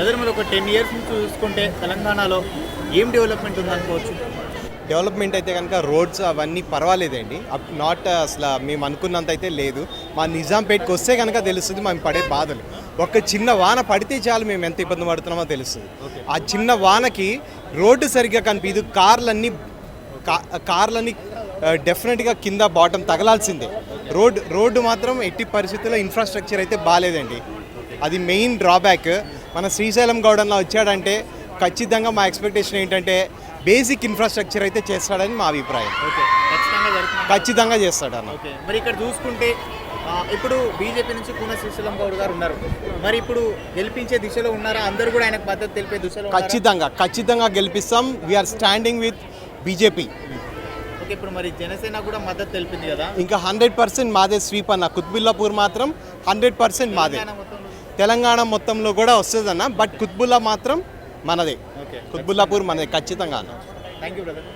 Brother మరి ఒక ten years నుంచి చూసుకుంటే తెలంగాణలో ఏం డెవలప్మెంట్ ఉందనుకోవచ్చు? డెవలప్మెంట్ అయితే కనుక రోడ్స్ అవన్నీ పర్వాలేదండి. అప్ నాట్ అసలు మేము అనుకున్నంత అయితే లేదు. మా నిజాంపేట్కి వస్తే కనుక తెలుస్తుంది మేము పడే బాధలు. ఒక చిన్న వాన పడితే చాలు మేము ఎంత ఇబ్బంది పడుతున్నామో తెలుస్తుంది. ఆ చిన్న వానకి రోడ్డు సరిగ్గా కనిపించదు. కార్లన్నీ కార్లన్నీ డెఫినెట్గా కింద బాటం తగలాల్సిందే. రోడ్ రోడ్డు మాత్రం ఎట్టి పరిస్థితుల్లో ఇన్ఫ్రాస్ట్రక్చర్ అయితే బాగాలేదండి అది మెయిన్ డ్రాబ్యాక్ మన శ్రీశైలం గౌడన్లో వచ్చాడంటే ఖచ్చితంగా మా ఎక్స్పెక్టేషన్ ఏంటంటే బేసిక్ ఇన్ఫ్రాస్ట్రక్చర్ అయితే చేస్తాడని మా అభిప్రాయం. ఓకే. ఖచ్చితంగా చేస్తాడన్న. ఓకే. మరి ఇక్కడ చూసుకుంటే ఇప్పుడు బీజేపీ నుంచి కూన శ్రీశైలం గౌడ్ గారు ఉన్నారు. మరి ఇప్పుడు గెలిపించే దిశలో ఉన్నారా? అందరూ కూడా ఆయనకు మద్దతు తెలిపే దిశలో? ఖచ్చితంగా ఖచ్చితంగా గెలిపిస్తాం. We're standing with BJP okay ఇప్పుడు మరి జనసేన కూడా మద్దతు తెలిపింది కదా? ఇంకా హండ్రెడ్ పర్సెంట్ మాదే స్వీప్ అన్న. కుత్బుల్లాపూర్ మాత్రం హండ్రెడ్ పర్సెంట్ మాదే. తెలంగాణ మొత్తంలో కూడా వస్తుందన్న బట్ కుత్బుల్లా మాత్రం మనదే. కుత్బుల్లాపూర్ మనదే ఖచ్చితంగా అన్న థ్యాంక్ యూ బ్రదర్